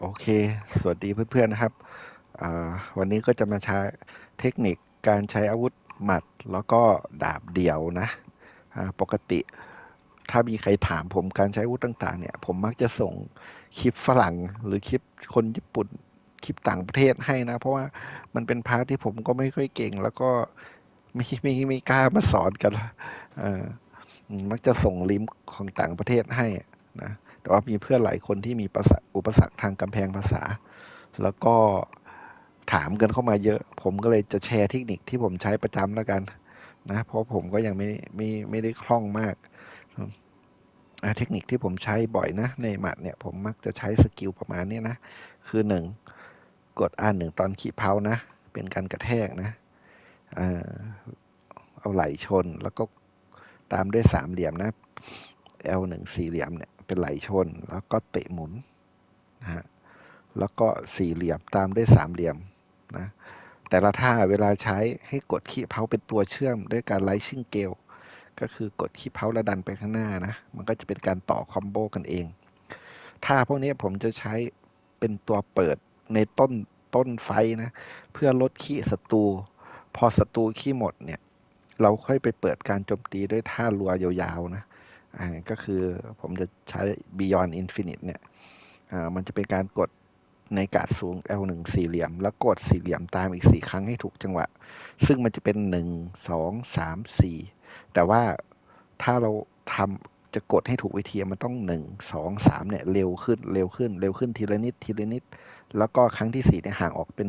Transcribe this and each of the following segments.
โอเค สวัสดีเพื่อนๆนะครับ วันนี้ก็จะมาใช้เทคนิคการใช้อาวุธหมัดแล้วก็ดาบเดี่ยวนะ ปกติถ้ามีใครถามผมการใช้อาวุธต่าง ๆ เนี่ย ผมมักจะส่งคลิปฝรั่งหรือคลิปคนญี่ปุ่นคลิปต่างประเทศให้นะ เพราะว่ามันเป็นพาร์ทที่ผมก็ไม่ค่อยเก่ง แล้วก็ไม่ไม่ไม่กล้ามาสอนกันเอ่ออืมมักจะส่งลิงก์ของต่างประเทศให้นะ แต่ว่ามีเพื่อนหลายคนที่มีอุปสรรคทางกำแพงภาษา แล้วก็ถามกันเข้ามาเยอะ ผมก็เลยจะแชร์เทคนิคที่ผมใช้ประจำแล้วกันนะ เพราะผมก็ยังไม่ไม่ไม่ได้คล่องมากเทคนิคที่ผมใช้บ่อยนะ ในหมัดเนี่ยผมมักจะใช้สกิลประมาณนี้นะ คือหนึ่งกด R หนึ่งตอนขี่เพานะ เป็นการกระแทกนะเอาไหลชนแล้วก็ตามด้วยสามเหลี่ยมนะ L หนึ่งสี่เหลี่ยมเนี่ย เป็นไหลชน แล้วก็เตะหมุนนะฮะแล้วก็สี่เหลี่ยมตามด้วยสามเหลี่ยมนะแต่ละท่าเวลาใช้ให้กดขี้เพาเป็นตัวเชื่อมด้วยการไลชิ่งเกลก็คือกดขี้เพาแลดันไปข้างหน้านะมันก็จะเป็นการต่อคอมโบกันเองท่าพวกนี้ผมจะใช้เป็นตัวเปิดในต้นต้นไฟนะ เพื่อลดขี้ศัตรูพอศัตรูขี้หมดเนี่ย เราค่อยไปเปิดการโจมตีด้วยท่ารัวยาวๆนะ อ่าก็คือผมจะใช้ Beyond Infinite เนี่ยอ่ามันจะเป็นการกดในกาดสูง L1 สี่เหลี่ยม แล้วกดสี่เหลี่ยมตามอีกสี่ครั้งให้ถูกจังหวะ ซึ่งมันจะเป็นหนึ่งสองสามสี่แต่ว่าถ้าเราทำจะกดให้ถูกวิธีมันต้องหนึ่งสองสามเนี่ยเร็วขึ้นเร็วขึ้นเร็วขึ้นทีละนิดทีละนิด แล้วก็ครั้งที่สี่เนี่ยห่างออกเป็น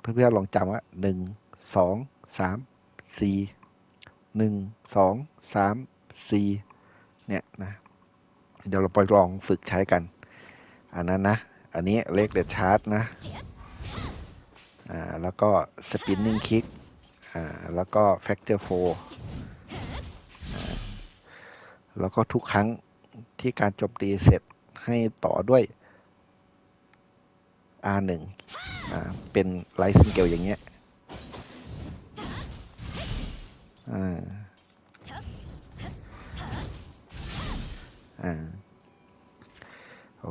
เพื่อนๆลองจำว่าหนึ่งสองสามสี่หนึ่งสองสามสี่ เนี่ยนะเดี๋ยวเราไปลองฝึกใช้กัน อันนั้นนะ อันนี้เลขเด็ดชาร์จนะอ่าแล้วก็สปินนิ่งคิกอ่าแล้วก็แฟกเตอร์โฟแล้วก็ทุกครั้งที่การจมตีเสร็จให้ต่อด้วย R1 อ่าเป็นไลท์ซิงเกิลอย่างเงี้ย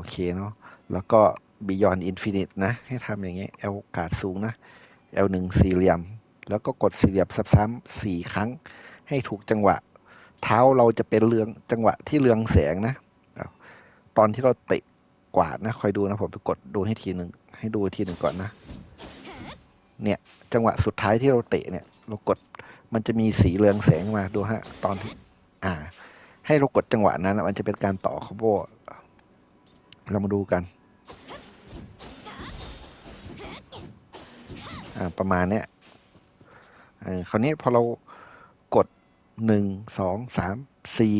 เคเนาะแล้วก็ Beyond Infinite นะ ให้ทำอย่างเงี้ย L กาดสูงนะ L หนึ่งสี่เหลี่ยม แล้วก็กดสี่เหลี่ยมซ้ำๆสี่ครั้ง ให้ถูกจังหวะ เท้าเราจะเป็นเรืองจังหวะที่เรืองแสงนะ ตอนที่เราเตะกวาดนะ คอยดูนะ ผมไปกดดูให้ทีหนึ่งให้ดูทีหนึ่งก่อนนะ เนี่ย จังหวะสุดท้ายที่เราเตะเนี่ย เรากดมันจะมีสีเรืองแสงมาดูฮะ ตอนที่อ่า ให้เรากดจังหวะนั้นนะมันจะเป็นการต่อคอมโบ เรามาดูกัน อ่า ประมาณเนี้ยคราวนี้พอเรากดหนึ่งสองสามสี่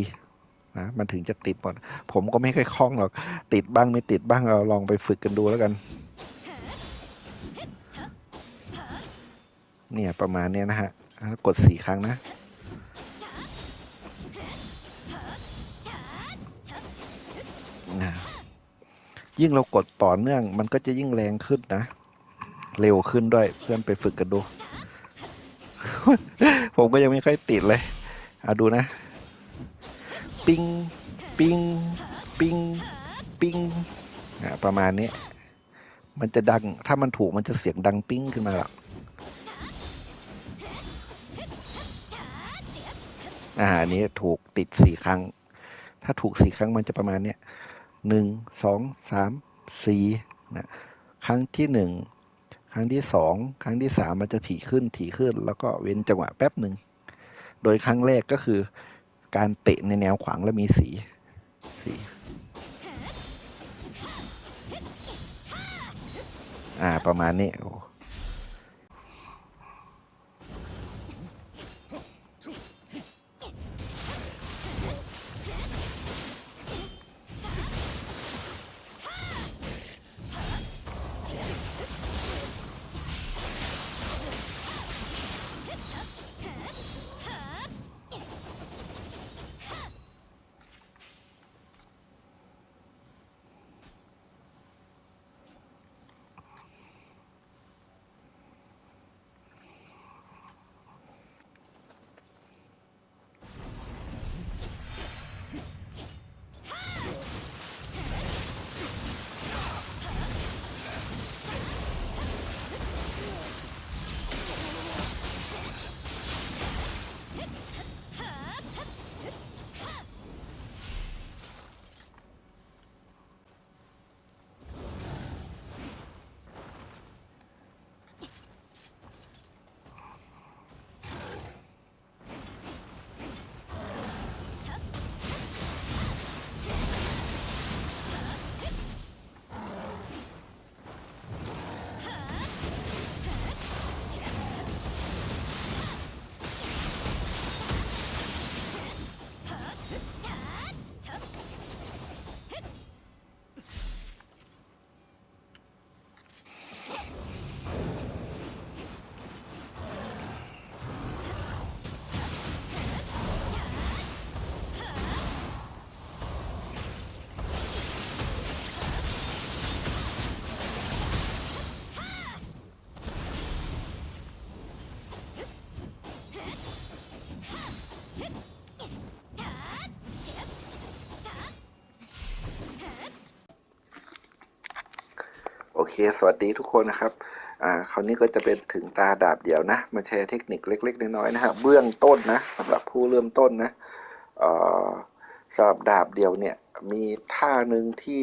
นะมันถึงจะติดหมด ผมก็ไม่ค่อยคล่องหรอก ติดบ้างไม่ติดบ้างเราลองไปฝึกกันดูแล้วกัน เนี่ยประมาณเนี้ยนะฮะ กดสี่ครั้งนะนะ ยิ่งเรากดต่อเนื่อง มันก็จะยิ่งแรงขึ้นนะ เร็วขึ้นด้วยเพื่อนไปฝึกกันดู ผมก็ยังไม่ค่อยติดเลยเอาดูนะ ปิงปิงปิงปิงอะประมาณนี้ มันจะดัง ถ้ามันถูกมันจะเสียงดังปิ้งขึ้นมาหรอกอ่าอันนี้ถูกติดสี่ครั้ง ถ้าถูกสี่ครั้งมันจะประมาณเนี้ย หนึ่งสองสามสี่นะครั้งที่หนึ่งครั้งที่สองครั้งที่สามมันจะถี่ขึ้นถี่ขึ้น แล้วก็เว้นจังหวะแป๊บหนึ่งโดยครั้งแรกก็คือ การเตะในแนวขวางแล้วมีสีสีอ่าประมาณนี้ สวัสดีทุกคนนะครับ อ่าคราวนี้ก็จะเป็นถึงตาดาบเดี่ยวนะ มาแชร์เทคนิคเล็ก ๆ น้อยๆนะฮะเบื้องต้นนะสำหรับผู้เริ่มต้นนะเอ่อสำหรับดาบเดี่ยวเนี่ย มีท่าหนึ่งที่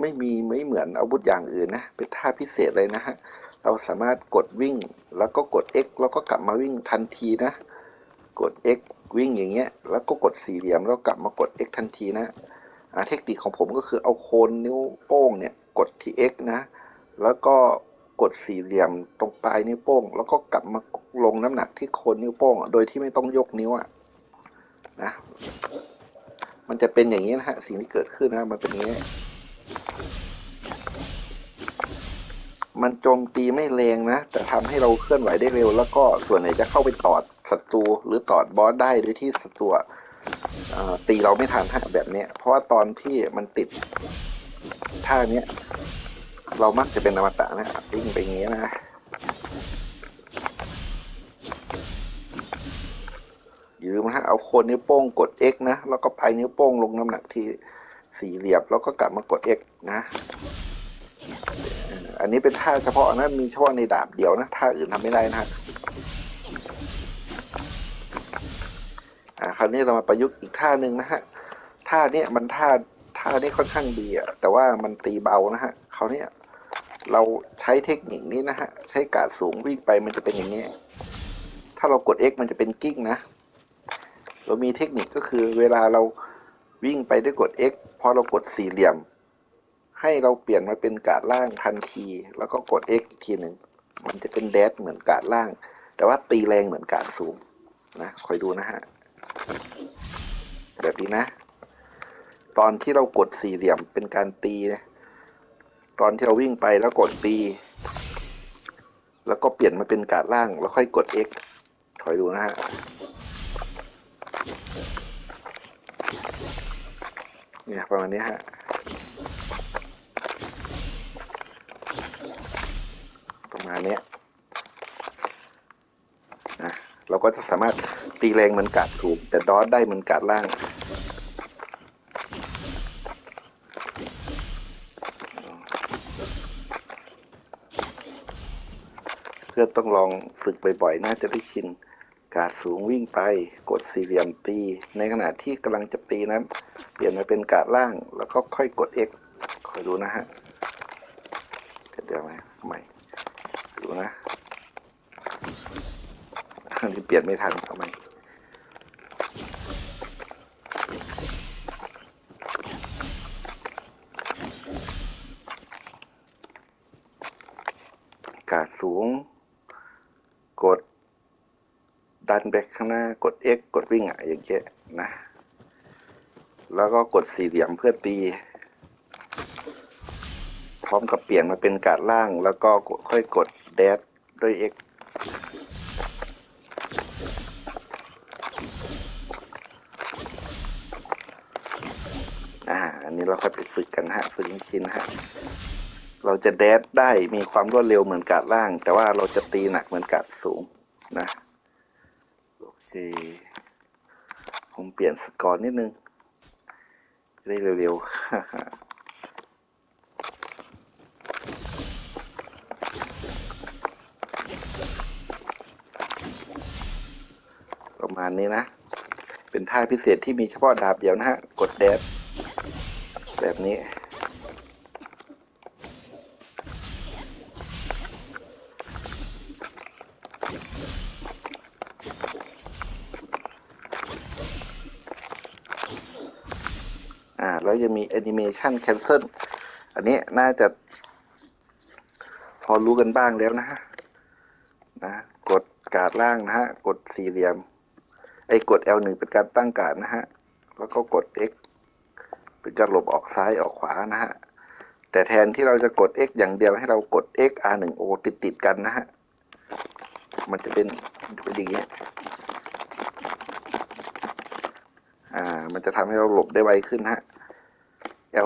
ไม่มีไม่เหมือนอาวุธอย่างอื่นนะ เป็นท่าพิเศษเลยนะฮะ เราสามารถกดวิ่ง แล้วก็กด X แล้วก็กลับมาวิ่งทันทีนะ กด X วิ่งอย่างเงี้ย แล้วก็กดสี่เหลี่ยมแล้วกลับมากด X ทันทีนะอ่าเทคนิคของผมก็คือเอาโคนนิ้วโป้งเนี่ยกดที่ X นะ แล้วก็กดสี่เหลี่ยมตรงปลายนิ้วโป้ง แล้วก็กลับมาลงน้ำหนักที่โคนนิ้วโป้ง โดยที่ไม่ต้องยกนิ้วอะนะ มันจะเป็นอย่างนี้นะฮะ สิ่งที่เกิดขึ้นนะมันเป็นอย่างนี้ มันโจมตีไม่แรงนะ แต่ทำให้เราเคลื่อนไหวได้เร็ว แล้วก็ส่วนไหนจะเข้าไปตอดศัตรูหรือตอดบอสได้โดยที่ศัตรูตีเราไม่ทันฮะแบบนี้เพราะว่าตอนที่มันติดท่าเนี้ย เรามักจะเป็นอมตะนะวิ่งไปอย่างนี้นะยืมนะเอาโคนนิ้วโป้งกด X นะ แล้วก็ปลายนิ้วโป้งลงน้ำหนักที่สี่เหลี่ยมแล้วก็กลับมากด X นะ อันนี้เป็นท่าเฉพาะนะ มีเฉพาะในดาบเดียวนะท่าอื่นทำไม่ได้นะฮะอ่าคราวนี้เรามาประยุกต์อีกท่าหนึ่งนะฮะท่าเนี้ยมันท่า ท่านี้ค่อนข้างดีอะแต่ว่ามันตีเบานะฮะคราเนี้ยเราใช้เทคนิคนี้นะฮะใช้การดสูงวิ่งไปมันจะเป็นอย่างนี้ ถ้าเรากด X มันจะเป็นกิ้งนะ เรามีเทคนิคก็คือเวลาเราวิ่งไปด้วยกด X พอเรากดสี่เหลี่ยม ให้เราเปลี่ยนมาเป็นการดล่างทันที แล้วก็กด X อีกทีหนึ่งมันจะเป็นแดชเหมือนการดล่าง แต่ว่าตีแรงเหมือนการดสูงนะคอยดูนะฮะแบบนี้นะ ตอนที่เรากดสี่เหลี่ยมเป็นการตีนะตอนที่เราวิ่งไปแล้วกดตี แล้วก็เปลี่ยนมาเป็นการดล่าง แล้วค่อยกด X คอยดูนะฮะเนี่ยประมาณนี้ฮะประมาณนี้นะเราก็จะสามารถตีแรงเหมือนกาดถูก แต่ดอทได้เหมือนกาดล่าง พื่อนต้องลองฝึกบ่อยๆ น่าจะได้ชิน การสูงวิ่งไป กดสี่เหลี่ยมตี ในขณะที่กำลังจะตีนั้น เปลี่ยนมาเป็นการล่าง แล้วก็ค่อยกด X คอยดูนะฮะเดี๋ยวไหมทำไมดูนะอันนี้เปลี่ยนไม่ทันทำไมการสูง กด ดัน ไปข้างหน้ากด X กดวิ่งอะอย่างเงี้ยนะ แล้วก็กดสี่เหลี่ยมเพื่อตี พร้อมกับเปลี่ยนมาเป็นการล่าง แล้วก็ค่อยกดแดดด้วย X อ่า อันนี้เราค่อยไปฝึกกันฮะ ฝึกให้ชินนะฮะ เราจะแดดได้มีความรวดเร็วเหมือนการดล่าง แต่ว่าเราจะตีหนักเหมือนการดสูงนะ เคผมเปลี่ยนสกอร์นิดนึง จะได้เร็วๆประมาณนี้นะ เป็นท่าพิเศษที่มีเฉพาะดาบเดียวนะฮะ กดแดดแบบนี้ แล้วยังมีแอนิเมชันแคนเซิลอันนี้น่าจะ พอรู้กันบ้างแล้วนะฮะนะกดการ์ดล่างนะฮะ กดสี่เหลี่ยม ไอ้กด L1 เป็นการตั้งการ์ดนะฮะ แล้วก็กด X เป็นการหลบออกซ้ายออกขวานะฮะ แต่แทนที่เราจะกด X อย่างเดียวให้เรากด X R1O ติดติดกันนะฮะ มันจะเป็นเป็นอย่างเงี้ยอ่า มันจะทำให้เราหลบได้ไวขึ้นฮะ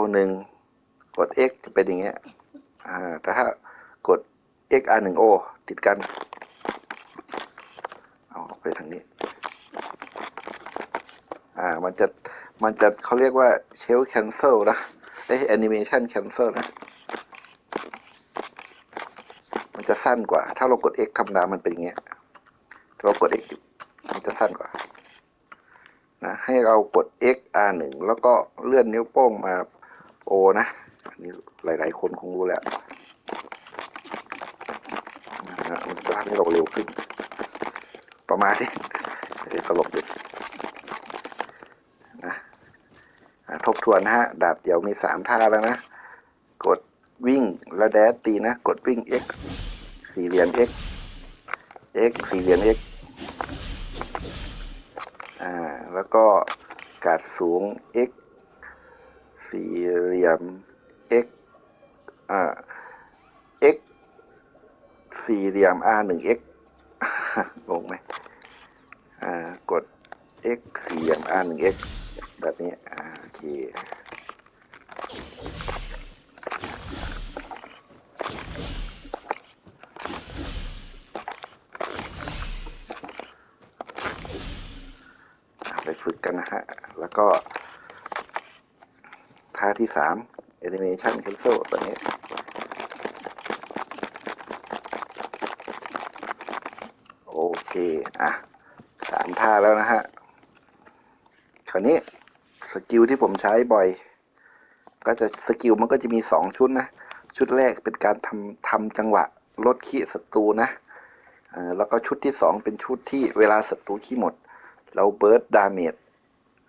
L1 กด X จะเป็นอย่างเงี้ยอ่าแต่ถ้ากด X R1O ติดกัน เอาออกไปทางนี้ อ่า มันจะ มันจะเขาเรียกว่า shell cancel นะไอ้ animation cancel นะ มันจะสั้นกว่า ถ้าเรากด X ธรรมดา มันเป็นอย่างเงี้ยถ้าเรากด X มันจะสั้นกว่านะให้เรากด X R หนึ่งแล้วก็เลื่อนนิ้วโป้งมา O นะ อันนี้หลาย ๆ คนคงรู้แล้วนะมันจะทำให้เราเร็วขึ้น ประมาณนี้ตลกดินะอะทบทวนนะฮะ ดาบเดี่ยวมีสามท่าแล้วนะ กดวิ่งแล้วแดดตีนะ กดวิ่ง x สี่เหลี่ยม x x สี่เหลี่ยม x อ่า แล้วก็กาดสูง x สี่เหลี่ยม x อ่า x สี่เหลี่ยม r หนึ่ง x งงไหมอ่ากด x สี่เหลี่ยม r หนึ่ง x แบบนี้อ่าโอเคไปฝึกกันนะฮะ แล้วก็ ท่าที่สาม Animation Cancel ตัวนี้ โอเค อะสามท่าแล้วนะฮะ คราวนี้สกิลที่ผมใช้บ่อย ก็จะสกิลมันก็จะมีสองชุดนะ ชุดแรกเป็นการทำทำจังหวะลดขี้ศัตรูนะออแล้วก็ชุดที่สองเป็นชุดที่เวลาศัตรูขี้หมด เราเบิร์ดดาเมจ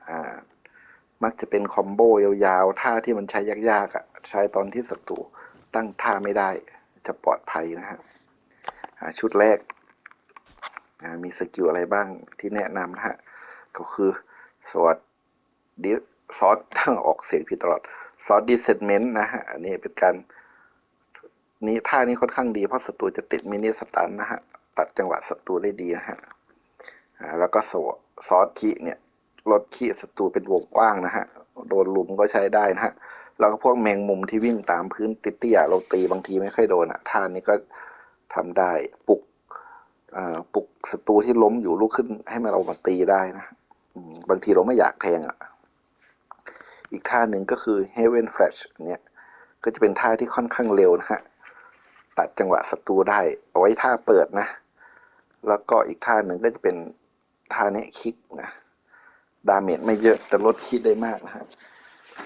อ่า มักจะเป็นคอมโบยาวๆ ท่าที่มันใช้ยากๆอะใช้ตอนที่ศัตรูตั้งท่าไม่ได้ จะปลอดภัยนะฮะชุดแรก มีสกิลอะไรบ้างที่แนะนำนะฮะ ก็คือสวัสดิซอสทั้งออกเสียงผิดตลอดซอสดิเซนเมนต์นะฮะ อันนี้เป็นการนี้ท่านี้ค่อนข้างดีเพราะศัตรูจะติดมินิสตันนะฮะ ตัดจังหวะศัตรูได้ดีนะฮะแล้วก็ซอซอสคีเนี่ย ลดคีศัตรูเป็นวงกว้างนะฮะ โดนลุมก็ใช้ได้นะฮะ แล้วก็พวกแมงมุมที่วิ่งตามพื้นติเตี้ยเราตีบางทีไม่ค่อยโดนอะท่านี้ก็ทำได้ปลุกอ่าปลุกศัตรูที่ล้มอยู่ลุกขึ้นให้มันเรามาตีได้นะบางทีเราไม่อยากแทงอะอีกท่าหนึ่งก็คือ Heaven Flash เนี่ยก็จะเป็นท่าที่ค่อนข้างเร็วนะฮะ ตัดจังหวะศัตรูได้ เอาไว้ท่าเปิดนะ แล้วก็อีกท่าหนึ่งก็จะเป็นท่านี้คิกนะ ดาเมจไม่เยอะแต่ลดคิดได้มากนะฮะ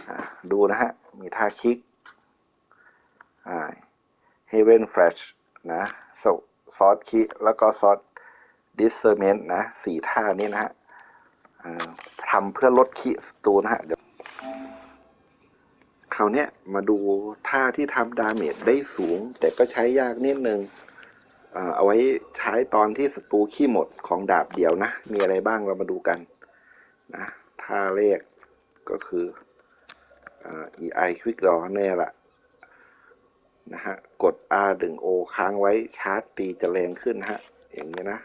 อ่าดูนะฮะ มีท่าคิกอ่า Heaven Flash นะซอสคิแล้วก็ซอส Discernment นะสี่ท่านี้นะฮะทำเพื่อลดคิศัตรูนะฮะเดี๋ยวคราวนี้มาดูท่าที่ทำดาเมจได้สูง แต่ก็ใช้ยากนิดนึงเอ่อเอาไว้ใช้ตอนที่ศัตรูขี้หมดของดาบเดียวนะ มีอะไรบ้างเรามาดูกัน นะท่าแรกก็คืออ EI Quick Draw แน่ละนะฮะ กด R ดึง O ค้างไว้ชาร์จตีจะแรงขึ้นฮะ อย่างนี้นะ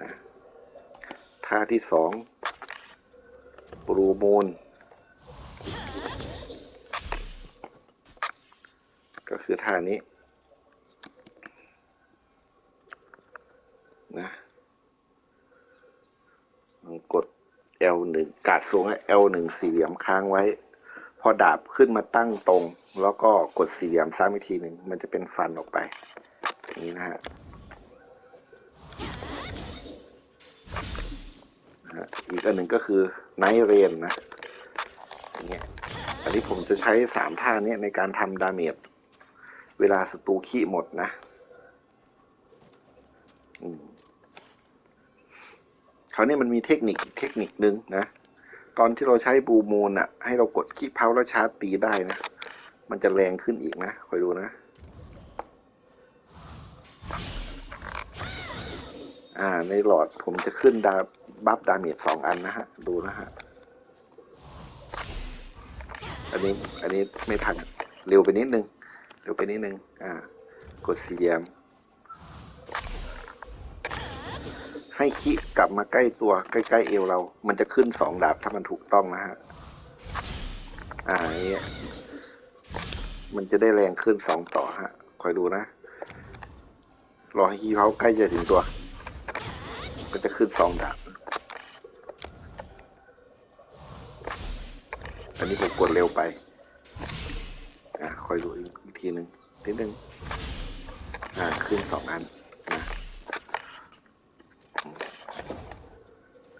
นะท่าที่สองบลูมูนก็คือท่านี้ นะกด L1 กาดสูง L1 สี่เหลี่ยมค้างไว้ พอดาบขึ้นมาตั้งตรง แล้วก็กดสี่เหลี่ยมซ้ำอีกทีหนึ่งมันจะเป็นฟันออกไป อย่างนี้นะฮะอีกอันหนึ่งก็คือไนเรนนะอย่างเงี้ยอันนี้ผมจะใช้สามท่านี้ในการทำดาเมจเวลาศัตรูขี้หมดนะอืม คราวนี้มันมีเทคนิคเทคนิคนึงนะ ตอนที่เราใช้บูมูลอะให้เรากดขี้เพาแล้วชาร์จตีได้นะ มันจะแรงขึ้นอีกนะ คอยดูนะ อ่า ในหลอดผมจะขึ้นดาบัฟดาเมจสองอันนะฮะ ดูนะฮะ อันนี้ อันนี้ไม่ทัน เร็วไปนิดนึง เร็วไปนิดนึง อ่า กดสี่เหลี่ยม ให้คิกลับมาใกล้ตัวใกล้ๆเอวเรา มันจะขึ้นสองดาบถ้ามันถูกต้องนะฮะ อ่าอย่างเงี้ยมันจะได้แรงขึ้นสองต่อฮะ คอยดูนะ รอให้คีเขาใกล้จะถึงตัว ก็จะขึ้นสองดาบ อันนี้ผมกดเร็วไป อ่าคอยอยดูอีกทีหนึ่งนิดนึง อ่า ขึ้นสองอันนะอืม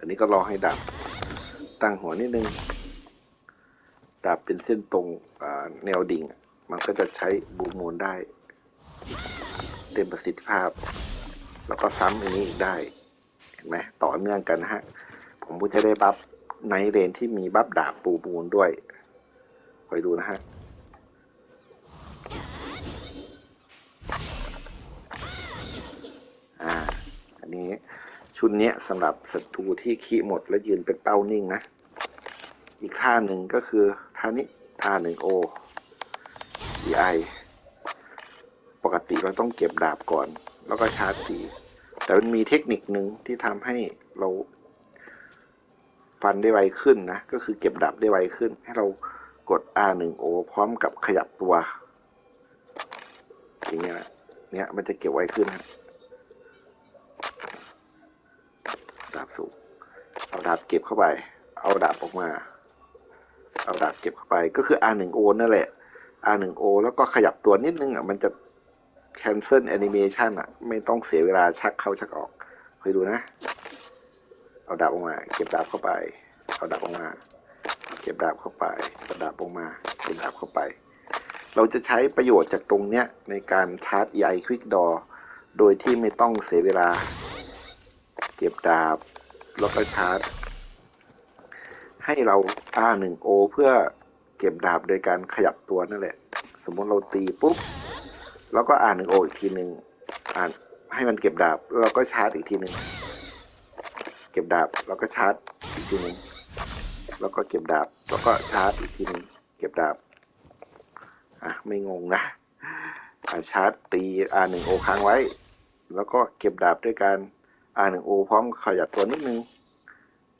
อันนี้ก็รอให้ดับตั้งหัวนิดนึงดับเป็นเส้นตรงแนวดิ่ง มันก็จะใช้บูมูลได้ เต็มประสิทธิภาพ แล้วก็ซ้ำอันนี้อีกได้ เห็นไหมต่อเนื่องกันนะฮะ ผมก็จะได้บัฟในเรนที่มีบัฟดาบปูมูลด้วย คอยดูนะฮะอ่าอันนี้ ชุดเนี้ยสำหรับศัตรูที่ขี้หมดแล้วยืนเป็นเป้านิ่งนะ อีกท่าหนึ่งก็คือท่านี้ท่าหนึ่งโอ EI ปกติเราต้องเก็บดาบก่อน แล้วก็ชาร์จตี แต่มันมีเทคนิคหนึ่งที่ทำให้เราฟันได้ไวขึ้นนะ ก็คือเก็บดาบได้ไวขึ้น ให้เรากด R1O พร้อมกับขยับตัว อย่างเงี้ยนะเนี่ยมันจะเก็บไวขึ้นฮะ สูงเอาดาบเก็บเข้าไป เอาดาบออกมา เอาดาบเก็บเข้าไปก็คือ R1O นั่นแหละ R1O แล้วก็ขยับตัวนิดนึงอะมันจะ cancel animation อะ ไม่ต้องเสียเวลาชักเข้าชักออกเคยดูนะ เอาดาบออกมา เก็บดาบเข้าไป เอาดาบออกมา เก็บดาบเข้าไปเอาดาบออกมาเก็บดาบเข้าไป เราจะใช้ประโยชน์จากตรงเนี้ยในการชาร์จ EI Quick Draw โดยที่ไม่ต้องเสียเวลา เก็บดาบ แล้วก็ชาร์จ ให้เรา R1O เพื่อเก็บดาบโดยการขยับตัวนั่นแหละ สมมติเราตีปุ๊บ แล้วก็ R1O อีกทีหนึ่งอ่านให้มันเก็บดาบแล้วเราก็ชาร์จอีกทีหนึ่งเก็บดาบแล้วก็ชาร์จอีกทีหนึ่งแล้วก็เก็บดาบแล้วก็ชาร์จอีกทีหนึ่งเก็บดาบอะไม่งงนะอะชาร์จตี R1O ค้างไว้ แล้วก็เก็บดาบด้วยการ R1O พร้อมขยับตัวนิดนึง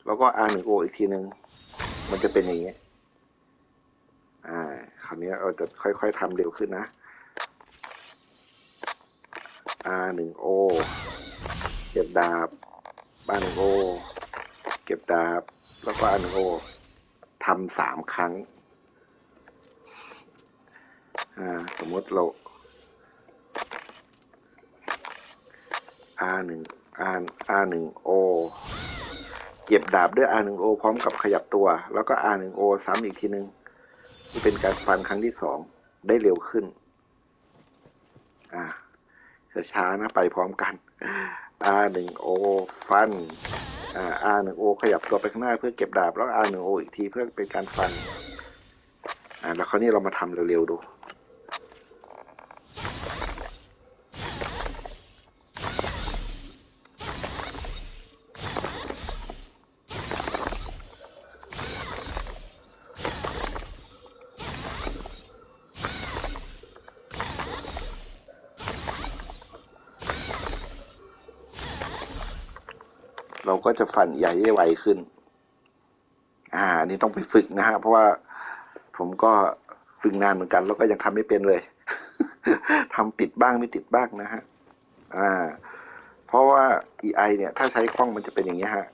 แล้วก็ R1O อีกทีหนึ่งมันจะเป็นอย่างนี้ อ่า คราวนี้เราจะค่อยๆทำเร็วขึ้นนะ R1O เก็บดาบ R1O เก็บดาบ แล้วก็ R1O ทำสามครั้ง อ่า สมมติเรา R1 R R1O เก็บดาบด้วย R1O พร้อมกับขยับตัว แล้วก็ R1O ซ้ำอีกทีนึงที่เป็นการฟันครั้งที่สองได้เร็วขึ้น อ่าช้าๆนะไปพร้อมกัน R1O ฟันอ่า R1O ขยับตัวไปข้างหน้าเพื่อเก็บดาบแล้ว R1O อีกทีเพื่อเป็นการฟันอ่าแล้วคราวนี้เรามาทำเร็วๆดู จะฟันใหญ่ได้ไวขึ้น อ่าอันนี้ต้องไปฝึกนะฮะเพราะว่าผมก็ฝึกนานเหมือนกัน แล้วก็ยังทำไม่เป็นเลยทำติดบ้างไม่ติดบ้างนะฮะอ่า เพราะว่า EI เนี่ย ถ้าใช้คล่องมันจะเป็นอย่างนี้ฮะ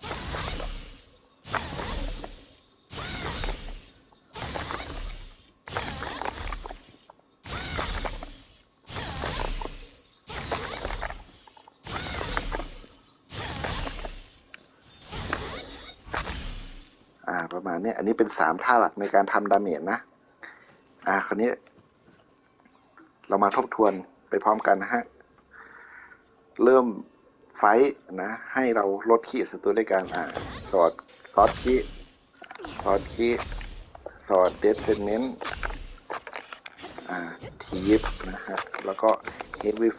เนี้ยอันนี้เป็นสามท่าหลักในการทำดาเมจนะ อ่าคราวนี้ เรามาทบทวนไปพร้อมกันนะฮะ เริ่มไฟท์นะ ให้เราลดขีดศัตรูด้วยกันอ่าสอดซอสคีสอดคีสอดเดดเซนเมนต์อ่าทีฟนะฮะ แล้วก็เฮฟวี่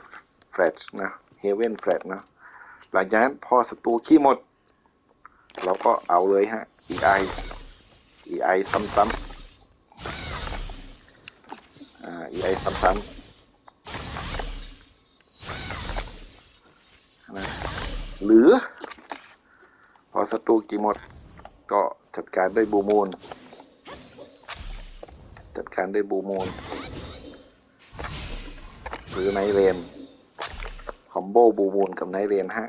แฟลชนะเฮเว่นแฟลชนะหลังจากนั้นพอศัตรูขี้หมด เราก็เอาเลยฮะ EI EI ซ้ำๆอ่า EI ซ้ำๆนะหรือ พอศัตรูกี่หมด ก็จัดการด้วยบูมูล จัดการด้วยบูมูล หรือไนเรนคอมโบบูมูลกับไนเรนฮะ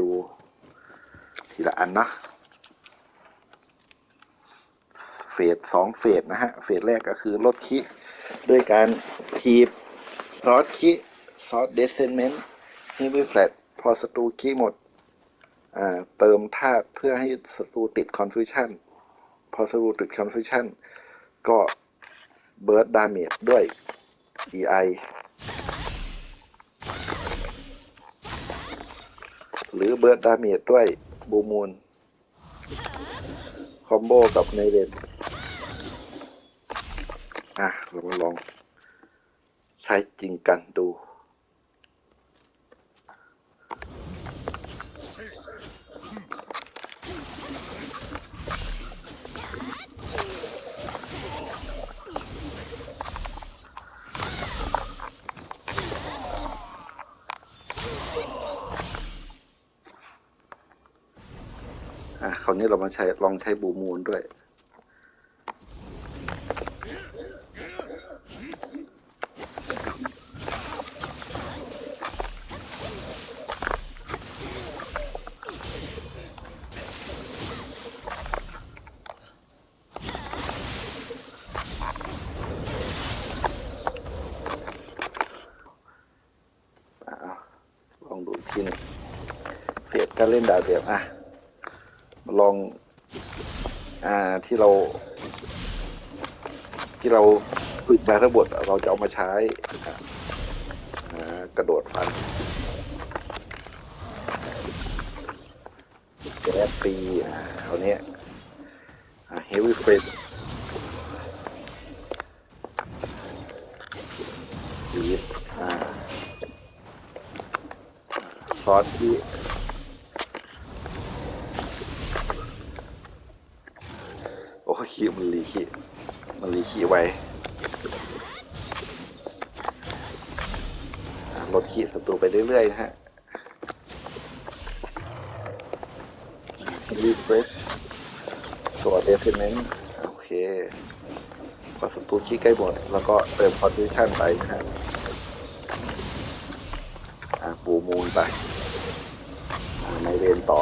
ดูทีละอันนะเฟสสองเฟสนะฮะ เฟสแรกก็คือลดคิด้วยการทีบซอสคิซอสเดสเซนเมนต์ให้วิแฟลตพอศัตรูคิหมดเติมธาตุเพื่อให้ศัตรูติดคอนฟิวชันพอศัตรูติดคอนฟิวชันก็เบิร์ดดาเมจด้วย EI หรือเบิร์ดดาเมจด้วยบูมูล คอมโบกับในเรนอะ เรามาลองใช้จริงกันดู ราวนี้เรามาใช้ลองใช้บูมูลด้วย ลองดูอีกทีหนึงเสียบการเล่นดาวเดียวอะ อง อ่าที่เรา ที่เราฝึกมาทั้งหมดเราจะเอามาใช้อ่ากระโดดฟันแกสปีอ่าเนี้ยเฮฟวี่เฟรดดีดอ่าซอสที่ ขีมันรีขีไวอะลดขีศัตรูไปเรื่อยๆฮะรีเฟรชตัวเดฟเมนต์โอเคพอศัตรูขี้ใกล้หมดแล้วก็เติมคอนดิชันไปนะฮะอะปูมูลไปอะในเรนต่อ